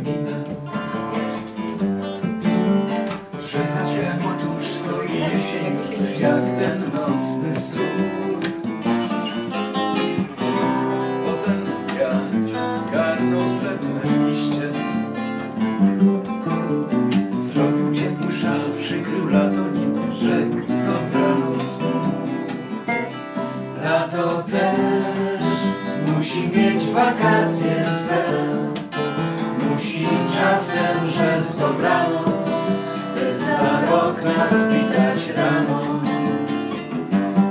Że za drzwiami tuż stoi jesień Jak ten nocny strój. Potem wiatr zgarnął srebrne liście Zrobił ciepły szal, przykrył lato nim Rzekł dobranoc Lato też musi mieć wakacje swe witać rano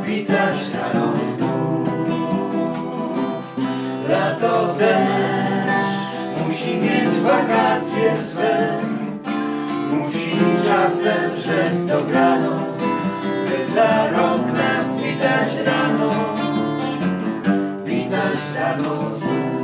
Witać rano znów. Lato też musi mieć wakacje swe Musi czasem rzec dobranoc By za rok nas witać rano Witać rano znów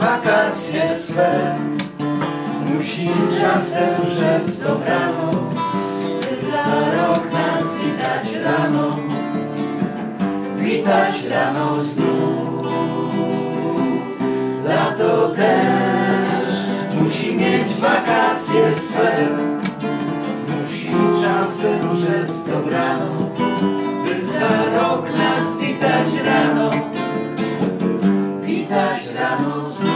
wakacje swe. Musi czasem rzec dobranoc za rok nas witać rano. Witać rano znów. Lato też musi mieć wakacje swe. Musi czasem rzec dobranoc Christmas.